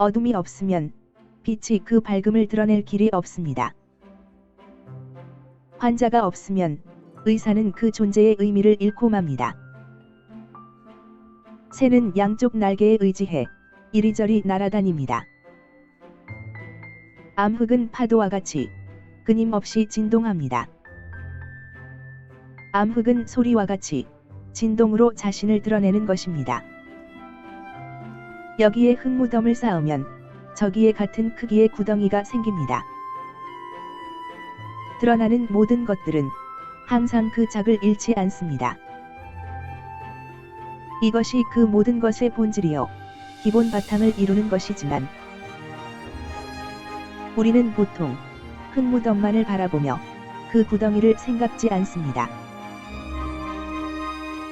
어둠이 없으면 빛이 그 밝음을 드러낼 길이 없습니다. 환자가 없으면 의사는 그 존재의 의미를 잃고 맙니다. 새는 양쪽 날개에 의지해 이리저리 날아다닙니다. 암흑은 파도와 같이 끊임없이 진동합니다. 암흑은 소리와 같이 진동으로 자신을 드러내는 것입니다. 여기에 흙무덤을 쌓으면 저기에 같은 크기의 구덩이가 생깁니다. 드러나는 모든 것들은 항상 그 작을 잃지 않습니다. 이것이 그 모든 것의 본질이요. 기본 바탕을 이루는 것이지만 우리는 보통 흙무덤만을 바라보며 그 구덩이를 생각지 않습니다.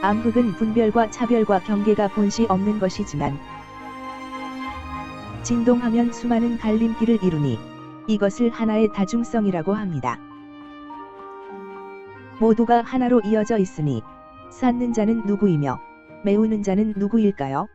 암흑은 분별과 차별과 경계가 본시 없는 것이지만 진동하면 수많은 갈림길을 이루니 이것을 하나의 다중성이라고 합니다. 모두가 하나로 이어져 있으니 쌓는 자는 누구이며 메우는 자는 누구일까요?